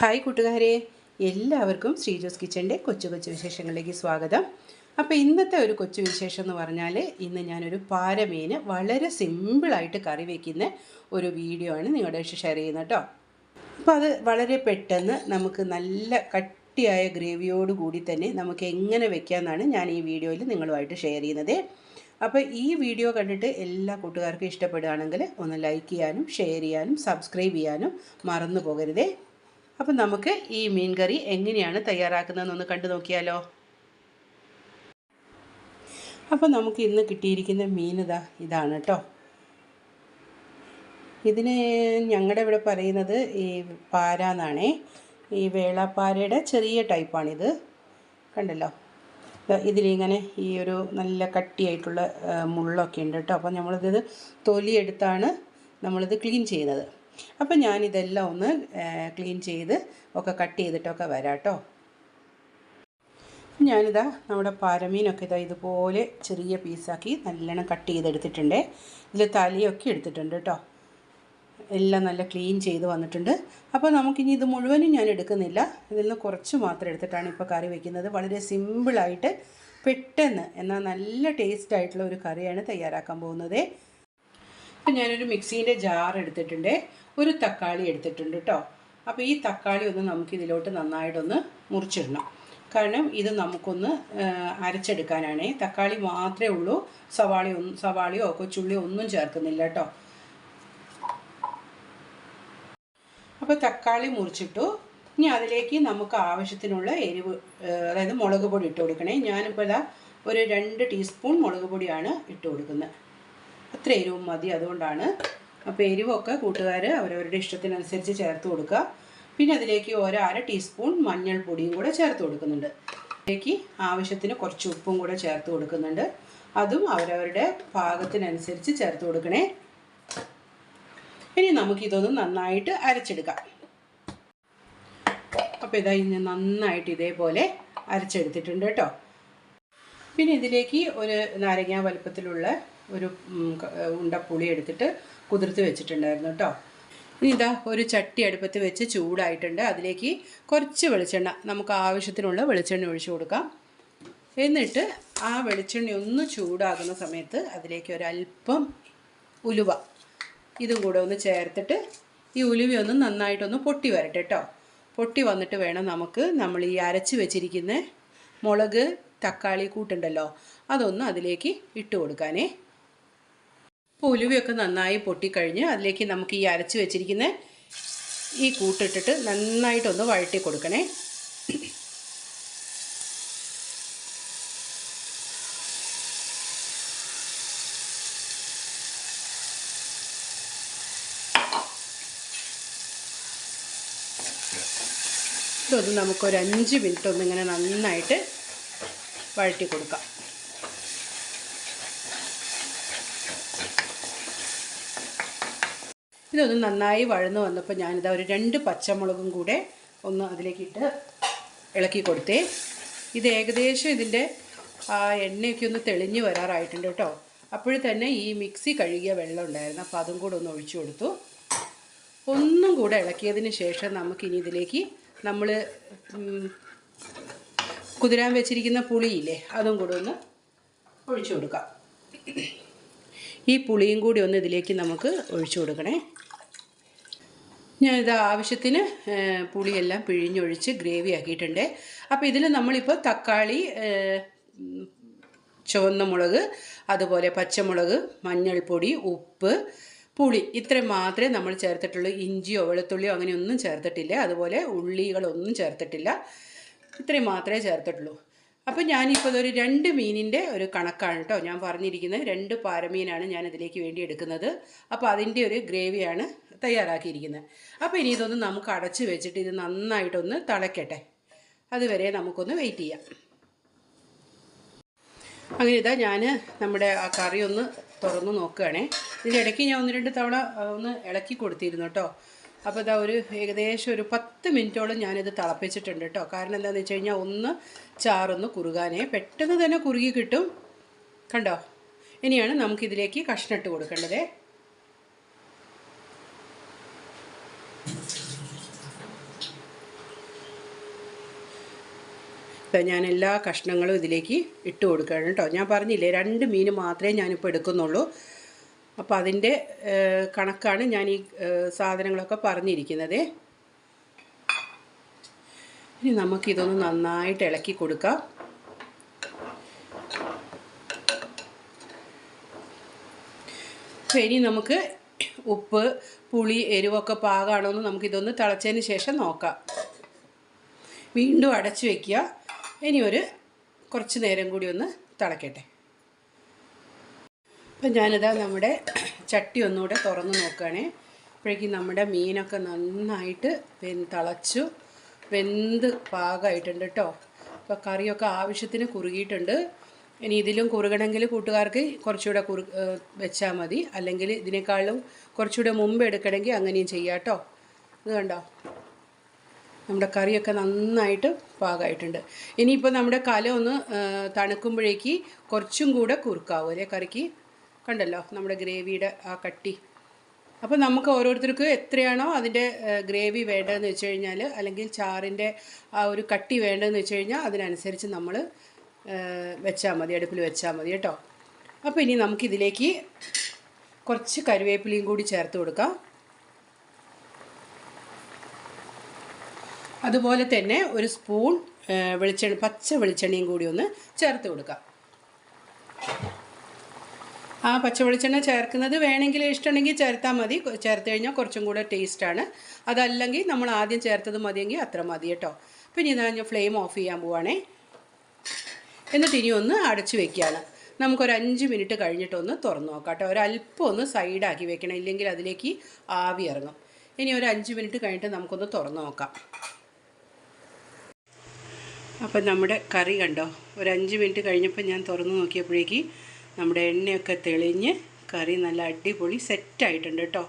Hi കൂട്ടുകാരെ എല്ലാവർക്കും ശ്രീജോസ് കിച്ചന്റെ കൊച്ചു കൊച്ചു വിശേഷങ്ങളിലേക്ക് സ്വാഗതം. അപ്പോൾ ഇന്നത്തെ ഒരു കൊച്ചു വിശേഷം എന്ന് പറഞ്ഞാൽ ഇന്ന് ഞാനൊരു പാരമീന് വളരെ സിമ്പിളായിട്ട് കറി വയ്ക്കുന്ന ഒരു വീഡിയോ ആണ് നിങ്ങളുടെ ഷെയർ ചെയ്യുന്നത് കേട്ടോ. അപ്പോൾ അത് വളരെ പെട്ടെന്ന് നമുക്ക് നല്ല കട്ടിയായ ഗ്രേവിയോട് കൂടി തന്നെ നമുക്ക് എങ്ങനെ വെക്കാമെന്നാണ് ഞാൻ ഈ വീഡിയോയിൽ നിങ്ങളുമായിട്ട് ഷെയർ ചെയ്യുന്നത്. അപ്പോൾ ഈ വീഡിയോ കണ്ടിട്ട് എല്ലാ കൂട്ടുകാർക്കും ഇഷ്ടപ്പെടുകയാണെങ്കിൽ ഒന്ന് ലൈക്ക് ചെയ്യാനും ഷെയർ ചെയ്യാനും സബ്സ്ക്രൈബ് ചെയ്യാനും മറന്നു പോകരുതേ. അപ്പം നമുക്ക് ഈ മീൻ കറി എങ്ങനെയാണ് തയ്യാറാക്കുന്നതെന്നൊന്ന് കണ്ടു നോക്കിയാലോ. അപ്പം നമുക്ക് ഇന്ന് കിട്ടിയിരിക്കുന്ന മീൻ ഇതാ ഇതാണ് കേട്ടോ ഇതിന് ഞങ്ങളുടെ ഇവിടെ പറയുന്നത് ഈ പാര എന്നാണേ. ഈ വേളാപ്പാരയുടെ ചെറിയ ടൈപ്പാണിത് കണ്ടല്ലോ? ഇതിലിങ്ങനെ ഈ ഒരു നല്ല കട്ടിയായിട്ടുള്ള മുള്ളൊക്കെ ഉണ്ട് കേട്ടോ അപ്പോൾ നമ്മളിത് തൊലിയെടുത്താണ് നമ്മളിത് ക്ലീൻ ചെയ്യുന്നത്. അപ്പം ഞാനിതെല്ലാം ഒന്ന് ക്ലീൻ ചെയ്ത് ഒക്കെ കട്ട് ചെയ്തിട്ടൊക്കെ വരാം കേട്ടോ ഞാനിതാ നമ്മുടെ പാരമീനൊക്കെ ഇതാ ഇതുപോലെ ചെറിയ പീസാക്കി നല്ലോണം കട്ട് ചെയ്തെടുത്തിട്ടുണ്ട്. ഇതിൽ തലയൊക്കെ എടുത്തിട്ടുണ്ട് കേട്ടോ എല്ലാം നല്ല ക്ലീൻ ചെയ്ത് വന്നിട്ടുണ്ട്. അപ്പോൾ നമുക്കിനി ഇത് മുഴുവനും ഞാൻ എടുക്കുന്നില്ല. ഇതിൽ നിന്ന് കുറച്ച് മാത്രം എടുത്തിട്ടാണ് ഇപ്പോൾ കറി വയ്ക്കുന്നത് വളരെ സിമ്പിളായിട്ട് പെട്ടെന്ന് എന്നാൽ നല്ല ടേസ്റ്റ് ആയിട്ടുള്ള ഒരു കറിയാണ് തയ്യാറാക്കാൻ പോകുന്നത്. ഇപ്പം ഞാനൊരു മിക്സീന്റെ ജാർ എടുത്തിട്ടുണ്ട്. ഒരു തക്കാളി എടുത്തിട്ടുണ്ട് കേട്ടോ അപ്പോൾ ഈ തക്കാളി ഒന്ന് നമുക്ക് ഇതിലോട്ട് നന്നായിട്ടൊന്ന് മുറിച്ചിടണം. കാരണം ഇത് നമുക്കൊന്ന് അരച്ചെടുക്കാനാണ്. തക്കാളി മാത്രമേ ഉള്ളൂ. സവാളി ഒന്നും സവാളയോ കൊച്ചുള്ളിയോ ഒന്നും ചേർക്കുന്നില്ല കേട്ടോ അപ്പോൾ തക്കാളി മുറിച്ചിട്ടു. ഇനി അതിലേക്ക് നമുക്ക് ആവശ്യത്തിനുള്ള എരിവ് അതായത് മുളക് പൊടി ഇട്ട് കൊടുക്കണേ. ഞാനിപ്പോൾ ഇതാ ഒരു രണ്ട് ടീസ്പൂൺ മുളക് പൊടിയാണ് ഇട്ട് കൊടുക്കുന്നത്. അത്ര എരിവും മതി. അതുകൊണ്ടാണ് അപ്പോൾ എരിവൊക്കെ കൂട്ടുകാർ അവരവരുടെ ഇഷ്ടത്തിനനുസരിച്ച് ചേർത്ത് കൊടുക്കുക പിന്നെ അതിലേക്ക് ഒരു അര ടീസ്പൂൺ മഞ്ഞൾപ്പൊടിയും കൂടെ ചേർത്ത് കൊടുക്കുന്നുണ്ട് അതിലേക്ക് ആവശ്യത്തിന് കുറച്ച് ഉപ്പും കൂടെ ചേർത്ത് കൊടുക്കുന്നുണ്ട് അതും അവരവരുടെ പാകത്തിനനുസരിച്ച് ചേർത്ത് കൊടുക്കണേ ഇനി നമുക്കിതൊന്ന് നന്നായിട്ട് അരച്ചെടുക്കാം അപ്പോൾ ഇതാ ഇന്ന് നന്നായിട്ട് ഇതേപോലെ അരച്ചെടുത്തിട്ടുണ്ട് കേട്ടോ പിന്നെ ഇതിലേക്ക് ഒരു നാരങ്ങ വലുപ്പത്തിലുള്ള ഒരു ഉണ്ടപ്പുളി എടുത്തിട്ട് കുതിർത്ത് വെച്ചിട്ടുണ്ടായിരുന്നു കേട്ടോ. ഇനി ഇതാ ഒരു ചട്ടി അടുപ്പത്ത് വെച്ച് ചൂടായിട്ടുണ്ട്. അതിലേക്ക് കുറച്ച് വെളിച്ചെണ്ണ നമുക്ക് ആവശ്യത്തിനുള്ള വെളിച്ചെണ്ണ ഒഴിച്ചു കൊടുക്കാം. എന്നിട്ട് ആ വെളിച്ചെണ്ണ ഒന്ന് ചൂടാകുന്ന സമയത്ത് അതിലേക്ക് ഒരല്പം ഉലുവ ഇതും കൂടെ ഒന്ന് ചേർത്തിട്ട് ഈ ഉലുവയൊന്ന് നന്നായിട്ടൊന്ന് പൊട്ടി വരട്ടെ കേട്ടോ. പൊട്ടി വന്നിട്ട് വേണം നമുക്ക് നമ്മൾ ഈ അരച്ച് വെച്ചിരിക്കുന്ന മുളക് തക്കാളി കൂട്ടുണ്ടല്ലോ അതൊന്ന് അതിലേക്ക് ഇട്ട് കൊടുക്കാനേ. അപ്പോൾ ഉലുവയൊക്കെ നന്നായി പൊട്ടിക്കഴിഞ്ഞ് അതിലേക്ക് നമുക്ക് ഈ അരച്ച് വെച്ചിരിക്കുന്ന ഈ കൂട്ടിട്ടിട്ട് നന്നായിട്ടൊന്ന് വഴട്ടി കൊടുക്കണേ. ഇതൊന്ന് നമുക്കൊരു അഞ്ച് മിനിറ്റ് ഒന്നിങ്ങനെ നന്നായിട്ട് വഴറ്റി കൊടുക്കാം. ഇതൊന്ന് നന്നായി വഴന്ന് വന്നപ്പോൾ ഞാനിതാ ഒരു രണ്ട് പച്ചമുളകും കൂടെ ഒന്ന് അതിലേക്കിട്ട് ഇളക്കി കൊടുത്തേ. ഇത് ഏകദേശം ഇതിന്റെ ആ എണ്ണയൊക്കെ ഒന്ന് തെളിഞ്ഞ് വരാറായിട്ടുണ്ട് കേട്ടോ. അപ്പോൾ തന്നെ ഈ മിക്സി കഴുകിയ വെള്ളം ഉണ്ടായിരുന്നു. അപ്പോൾ അതും കൂടെ ഒന്ന് ഒഴിച്ചു കൊടുത്തു. ഒന്നും കൂടെ ഇളക്കിയതിന് ശേഷം നമുക്കിനി ഇതിലേക്ക് നമ്മൾ കുതിരാൻ വെച്ചിരിക്കുന്ന പുളിയില്ലേ അതും കൂടെ ഒന്ന് ഒഴിച്ചു കൊടുക്കാം. ഈ പുളിയും കൂടി ഒന്ന് ഇതിലേക്ക് നമുക്ക് ഒഴിച്ചു കൊടുക്കണേ. ഞാനിത് ആവശ്യത്തിന് പുളിയെല്ലാം പിഴിഞ്ഞൊഴിച്ച് ഗ്രേവി ആക്കിയിട്ടുണ്ട്. അപ്പോൾ ഇതിൽ നമ്മളിപ്പോൾ തക്കാളി ചുവന്ന മുളക് അതുപോലെ പച്ചമുളക് മഞ്ഞൾപ്പൊടി ഉപ്പ് പുളി ഇത്രയും മാത്രമേ നമ്മൾ ചേർത്തിട്ടുള്ളൂ. ഇഞ്ചിയോ വെളുത്തുള്ളിയോ അങ്ങനെയൊന്നും ചേർത്തിട്ടില്ല. അതുപോലെ ഉള്ളികളൊന്നും ചേർത്തിട്ടില്ല. ഇത്രയും മാത്രമേ ചേർത്തിട്ടുള്ളൂ. അപ്പോൾ ഞാനിപ്പോൾ ഒരു രണ്ട് മീനിന്റെ ഒരു കണക്കാണ് കേട്ടോ ഞാൻ പറഞ്ഞിരിക്കുന്നത്. രണ്ട് പാരമീനാണ് ഞാൻ ഇതിലേക്ക് വേണ്ടി എടുക്കുന്നത്. അപ്പോൾ അതിന്റെ ഒരു ഗ്രേവിയാണ് തയ്യാറാക്കിയിരിക്കുന്നത്. അപ്പോൾ ഇനി ഇതൊന്ന് നമുക്ക് അടച്ച് വെച്ചിട്ട് ഇത് നന്നായിട്ടൊന്ന് തിളയ്ക്കട്ടെ അതുവരെ നമുക്കൊന്ന് വെയിറ്റ് ചെയ്യാം. അങ്ങനെ ഇതാ ഞാൻ നമ്മുടെ ആ കറി ഒന്ന് തുറന്ന് നോക്കുകയാണേ. ഇതിനിടയ്ക്ക് ഞാൻ ഒന്ന് രണ്ട് തവണ ഒന്ന് ഇളക്കി കൊടുത്തിരുന്നു കേട്ടോ. അപ്പോൾ ഇതാ ഒരു ഏകദേശം ഒരു പത്ത് മിനിറ്റോളം ഞാനിത് തിളപ്പിച്ചിട്ടുണ്ട് കേട്ടോ കാരണം എന്താണെന്ന് വെച്ച് കഴിഞ്ഞാൽ ഒന്ന് ചാറൊന്ന് കുറുകാനേ. പെട്ടെന്ന് തന്നെ കുറുകി കിട്ടും. കണ്ടോ? ഇനിയാണ് നമുക്കിതിലേക്ക് കഷ്ണിട്ട് കൊടുക്കേണ്ടത്. ഇപ്പം ഞാൻ എല്ലാ കഷ്ണങ്ങളും ഇതിലേക്ക് ഇട്ട് കൊടുക്കുകയാണ് കേട്ടോ ഞാൻ പറഞ്ഞില്ലേ രണ്ട് മീൻ മാത്രമേ ഞാനിപ്പോൾ എടുക്കുന്നുള്ളൂ. അപ്പോൾ അതിന്റെ കണക്കാണ് ഞാൻ ഈ സാധനങ്ങളൊക്കെ പറഞ്ഞിരിക്കുന്നത്. ഇനി നമുക്കിതൊന്ന് നന്നായിട്ട് ഇളക്കി കൊടുക്കാം. ഇനി നമുക്ക് ഉപ്പ് പുളി എരിവൊക്കെ പാകമാണോ എന്ന് നമുക്കിതൊന്ന് തിളച്ചതിന് ശേഷം നോക്കാം. വീണ്ടും അടച്ചു വയ്ക്കുക ഇനി ഒരു കുറച്ച് നേരം കൂടി ഒന്ന് തിളക്കട്ടെ. അപ്പം ഞാനിതാ നമ്മുടെ ചട്ടി ഒന്നുകൂടെ തുറന്ന് നോക്കുകയാണേ. അപ്പോഴേക്കും നമ്മുടെ മീനൊക്കെ നന്നായിട്ട് തിളച്ചു വെന്ത് പാകമായിട്ടുണ്ട് കേട്ടോ. അപ്പോൾ കറിയൊക്കെ ആവശ്യത്തിന് കുറുകിയിട്ടുണ്ട്. ഇനി ഇതിലും കുറുകണമെങ്കിൽ കൂട്ടുകാർക്ക് കുറച്ചുകൂടെ കുറു വെച്ചാൽ മതി. അല്ലെങ്കിൽ ഇതിനേക്കാളും കുറച്ചുകൂടെ മുമ്പ് എടുക്കണമെങ്കിൽ അങ്ങനെയും ചെയ്യാം കേട്ടോ. ഇത് കണ്ടോ? നമ്മുടെ കറിയൊക്കെ നന്നായിട്ട് പാകമായിട്ടുണ്ട്. ഇനിയിപ്പോൾ നമ്മുടെ കല ഒന്ന് തണുക്കുമ്പോഴേക്ക് കുറച്ചും കൂടെ കുറുക്കാവും അല്ലേ കറിക്ക്? കണ്ടല്ലോ നമ്മുടെ ഗ്രേവിയുടെ ആ കട്ടി. അപ്പോൾ നമുക്ക് ഓരോരുത്തർക്ക് എത്രയാണോ അതിന്റെ ഗ്രേവി വേണ്ടതെന്ന് വെച്ച് കഴിഞ്ഞാൽ അല്ലെങ്കിൽ ചാറിന്റെ ആ ഒരു കട്ടി വേണ്ടതെന്ന് വെച്ച് കഴിഞ്ഞാൽ അതിനനുസരിച്ച് നമ്മൾ വെച്ചാൽ മതി അടുപ്പിൽ വെച്ചാൽ മതി കേട്ടോ. അപ്പോൾ ഇനി നമുക്കിതിലേക്ക് കുറച്ച് കരുവേപ്പിലയും കൂടി ചേർത്ത് കൊടുക്കാം. അതുപോലെ തന്നെ ഒരു സ്പൂൺ വെളിച്ചെണ്ണ പച്ച വെളിച്ചെണ്ണയും കൂടി ഒന്ന് ചേർത്ത് കൊടുക്കാം. ആ പച്ച വെളിച്ചെണ്ണ ചേർക്കുന്നത് വേണമെങ്കിൽ ഇഷ്ടമുണ്ടെങ്കിൽ ചേർത്താൽ മതി. ചേർത്ത് കഴിഞ്ഞാൽ കുറച്ചും കൂടെ ടേസ്റ്റാണ് അതല്ലെങ്കിൽ നമ്മൾ ആദ്യം ചേർത്തത് മതിയെങ്കിൽ അത്ര മതി കേട്ടോ. പിന്നെ ഇതാ ഞാൻ ഫ്ലെയിം ഓഫ് ചെയ്യാൻ പോവാണേ. എന്നിട്ട് ഇനി ഒന്ന് അടച്ചു വെക്കുകയാണ്. നമുക്കൊരു അഞ്ച് മിനിറ്റ് കഴിഞ്ഞിട്ടൊന്ന് തുറന്നു നോക്കാം കേട്ടോ. ഒരല്പം ഒന്ന് സൈഡാക്കി വെക്കണം. ഇല്ലെങ്കിൽ അതിലേക്ക് ആവി ഇറങ്ങും. ഇനി ഒരു അഞ്ച് മിനിറ്റ് കഴിഞ്ഞിട്ട് നമുക്കൊന്ന് തുറന്നു നോക്കാം. അപ്പം നമ്മുടെ കറി കണ്ടോ? ഒരു അഞ്ച് മിനിറ്റ് കഴിഞ്ഞപ്പോൾ ഞാൻ തുറന്നു നോക്കിയപ്പോഴേക്ക് നമ്മുടെ എണ്ണയൊക്കെ തെളിഞ്ഞ് കറി നല്ല അടിപൊളി സെറ്റായിട്ടുണ്ട് കേട്ടോ.